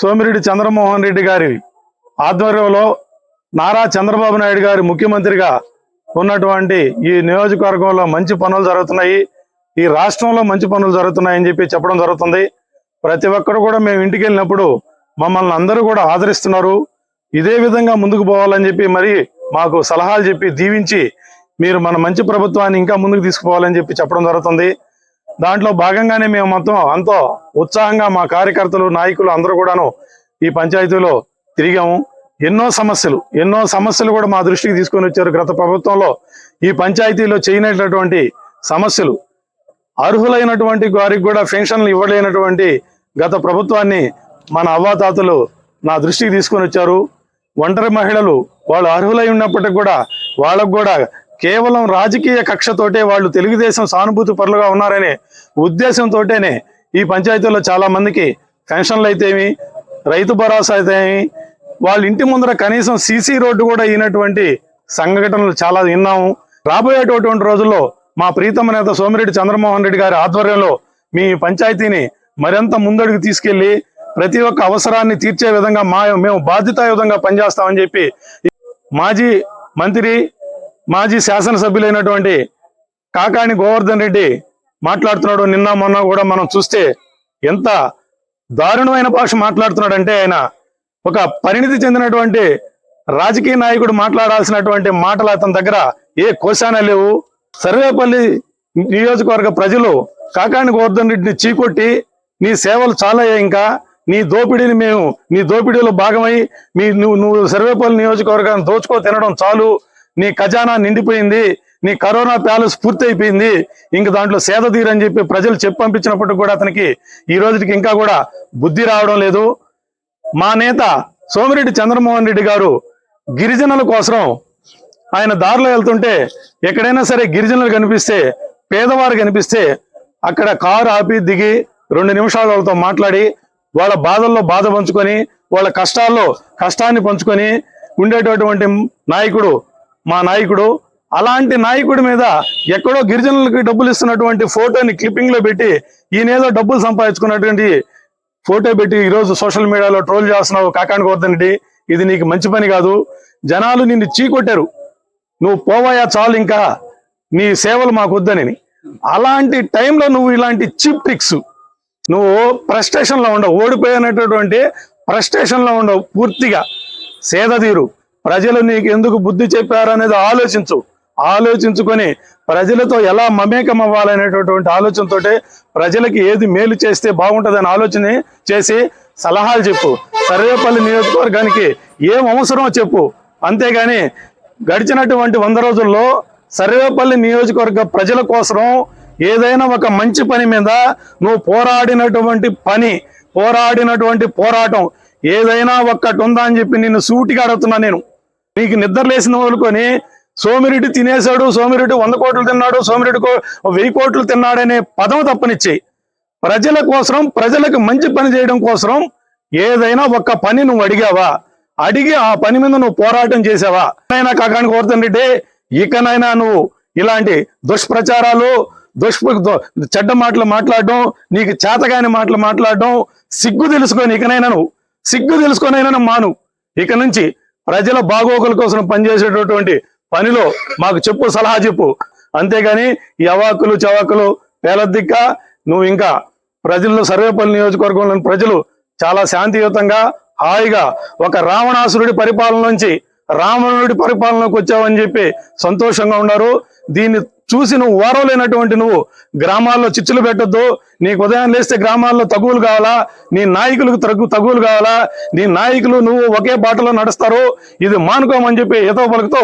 సోమిరెడ్డి చంద్రమోహన్ రెడ్డి గారి ఆధ్వర్యంలో నారా చంద్రబాబు నాయుడు గారి ముఖ్యమంత్రిగా ఉన్నటువంటి ఈ నియోజకవర్గంలో మంచి పనులు జరుగుతున్నాయి. ఈ రాష్ట్రంలో మంచి పనులు జరుగుతున్నాయని చెప్పి చెప్పడం జరుగుతుంది. ప్రతి ఒక్కరు కూడా మేము ఇంటికి వెళ్ళినప్పుడు మమ్మల్ని అందరూ కూడా ఆదరిస్తున్నారు. ఇదే విధంగా ముందుకు పోవాలని చెప్పి మరి మాకు సలహాలు చెప్పి దీవించి మీరు మన మంచి ప్రభుత్వాన్ని ఇంకా ముందుకు తీసుకుపోవాలని చెప్పి చెప్పడం జరుగుతుంది. దాంట్లో భాగంగానే మేము మొత్తం అంతో ఉత్సాహంగా మా కార్యకర్తలు నాయకులు అందరూ కూడాను ఈ పంచాయతీలో తిరిగాము. ఎన్నో సమస్యలు ఎన్నో సమస్యలు కూడా మా దృష్టికి తీసుకొని వచ్చారు. గత ప్రభుత్వంలో ఈ పంచాయతీలో చేయనటువంటి సమస్యలు అర్హులైనటువంటి వారికి కూడా పెన్షన్లు ఇవ్వలేనటువంటి గత ప్రభుత్వాన్ని మన అవ్వాతాతలు నా దృష్టికి తీసుకొని వచ్చారు. ఒంటరి మహిళలు వాళ్ళు అర్హులై ఉన్నప్పటికి కూడా వాళ్ళకు కూడా కేవలం రాజకీయ కక్షతోటే వాళ్ళు తెలుగుదేశం సానుభూతి పరులుగా ఉన్నారనే ఉద్దేశంతోటేనే ఈ పంచాయతీలో చాలా మందికి పెన్షన్లు అయితేమి రైతు భరోసా అయితేమి వాళ్ళ ఇంటి ముందర కనీసం సీసీ రోడ్డు కూడా అయినటువంటి సంఘటనలు చాలా విన్నాము. రాబోయేటటువంటి రోజుల్లో మా ప్రీతమ నేత సోమిరెడ్డి చంద్రమోహన్ రెడ్డి గారి ఆధ్వర్యంలో మీ పంచాయతీని మరింత ముందడుగు తీసుకెళ్ళి ప్రతి ఒక్క అవసరాన్ని తీర్చే విధంగా మా మేము బాధ్యతాయుతంగా పనిచేస్తామని చెప్పి మాజీ మంత్రి మాజీ శాసనసభ్యులైనటువంటి కాకాణి గోవర్ధన్ రెడ్డి మాట్లాడుతున్నాడు. నిన్న మొన్న కూడా మనం చూస్తే ఎంత దారుణమైన భాష మాట్లాడుతున్నాడంటే ఆయన ఒక పరిణితి చెందినటువంటి రాజకీయ నాయకుడు మాట్లాడాల్సినటువంటి మాటలు అతని దగ్గర ఏ కోశానా లేవు. సర్వేపల్లి నియోజకవర్గ ప్రజలు కాకాని గోవర్ధన్ రెడ్డిని చీకొట్టి నీ సేవలు చాలా ఇంకా. నీ దోపిడీని మేము నీ దోపిడీలో భాగమై మీ నువ్వు నువ్వు సర్వేపల్లి నియోజకవర్గాన్ని దోచుకో తినడం చాలు. నీ ఖజానా నిండిపోయింది నీ కరోనా ప్యాలెస్ పూర్తి అయిపోయింది ఇంక దాంట్లో సేద తీరని చెప్పి ప్రజలు చెప్పి పంపించినప్పటికి కూడా అతనికి ఈ రోజుకి ఇంకా కూడా బుద్ధి రావడం లేదు. మా నేత సోమిరెడ్డి చంద్రమోహన్ రెడ్డి గారు గిరిజనుల కోసం ఆయన దారిలో వెళ్తుంటే ఎక్కడైనా సరే గిరిజనులు కనిపిస్తే పేదవారు కనిపిస్తే అక్కడ కారు ఆపి దిగి రెండు నిమిషాలు వాళ్ళతో మాట్లాడి వాళ్ళ బాధల్లో బాధ పంచుకొని వాళ్ళ కష్టాల్లో కష్టాన్ని పంచుకొని ఉండేటటువంటి నాయకుడు మా నాయకుడు. అలాంటి నాయకుడి మీద ఎక్కడో గిరిజనులకి డబ్బులు ఇస్తున్నటువంటి ఫోటోని క్లిప్పింగ్లో పెట్టి ఈయనేదో డబ్బులు సంపాదించుకున్నటువంటి ఫోటో పెట్టి ఈరోజు సోషల్ మీడియాలో ట్రోల్ చేస్తున్నావు కాకాని గోవర్ధన్ ఇది నీకు మంచి పని కాదు. జనాలు నిన్ను చీకొట్టారు. నువ్వు పోవాయా చాలు ఇంకా. నీ సేవలు మాకు వద్దని అలాంటి టైంలో నువ్వు ఇలాంటి చీప్ ట్రిక్స్. నువ్వు ఫ్రస్ట్రేషన్లో ఉండవు. ఓడిపోయినటువంటి ఫ్రస్ట్రేషన్లో ఉండవు. పూర్తిగా సేద తీరు. ప్రజలు నీకు ఎందుకు బుద్ధి చెప్పారనేది ఆలోచించు. ఆలోచించుకొని ప్రజలతో ఎలా మమేకం అవ్వాలనేటటువంటి ఆలోచనతోటే ప్రజలకి ఏది మేలు చేస్తే బాగుంటుందని ఆలోచన చేసి సలహాలు చెప్పు. సర్వేపల్లి నియోజకవర్గానికి ఏం అవసరమో చెప్పు. అంతేగాని గడిచినటువంటి వంద రోజుల్లో సర్వేపల్లి నియోజకవర్గ ప్రజల కోసం ఏదైనా ఒక మంచి పని మీద నువ్వు పోరాడినటువంటి పని పోరాడినటువంటి పోరాటం ఏదైనా ఒక్కటి ఉందా అని చెప్పి నిన్ను సూటిగా అడుగుతున్నా నేను. నీకు నిద్ర లేసిన వదులుకొని సోమిరెడ్డి తినేశాడు సోమిరెడ్డి వంద కోట్లు తిన్నాడు సోమిరెడ్డి వెయ్యి కోట్లు తిన్నాడనే పదం తప్పనిచ్చేయి. ప్రజల కోసం ప్రజలకు మంచి పని చేయడం కోసం ఏదైనా ఒక్క పని నువ్వు అడిగావా? అడిగి ఆ పని మీద నువ్వు పోరాటం చేసావా? అయినా కాకాని కోరుతాను రెడ్డి ఇకనైనా నువ్వు ఇలాంటి దుష్ప్రచారాలు దుష్ప దు- చెడ్డ మాటలు మాట్లాడడం నీకు చేతగాని మాటలు మాట్లాడడం సిగ్గు తెలుసుకొని ఇకనైనా నువ్వు సిగ్గు తెలుసుకొనైనా మాను. ఇక నుంచి ప్రజల బాగోగుల కోసం పనిచేసేటటువంటి పనిలో మాకు చెప్పు సలహా చెప్పు. అంతేగాని ఈ అవాకులు చవాకులు పేలద్దిక్క నువ్వు ఇంకా ప్రజల్లో సర్వేపల్లి నియోజకవర్గంలోని ప్రజలు చాలా శాంతియుతంగా హాయిగా ఒక రావణాసురుడి పరిపాలన నుంచి రావణుడి పరిపాలనకు వచ్చావని చెప్పి సంతోషంగా ఉన్నారు. దీన్ని చూసి నువ్వు ఓరవలేనటువంటి నువ్వు. గ్రామాల్లో చిచ్చులు పెట్టొద్దు. నీకు ఉదయం లేస్తే గ్రామాల్లో తగువులు కావాలా? నీ నాయకులకు తగు తగువులు కావాలా? నీ నాయకులు నువ్వు ఒకే బాటలో నడుస్తారు. ఇది మానుకోమని చెప్పి ఏదో పలుకుతో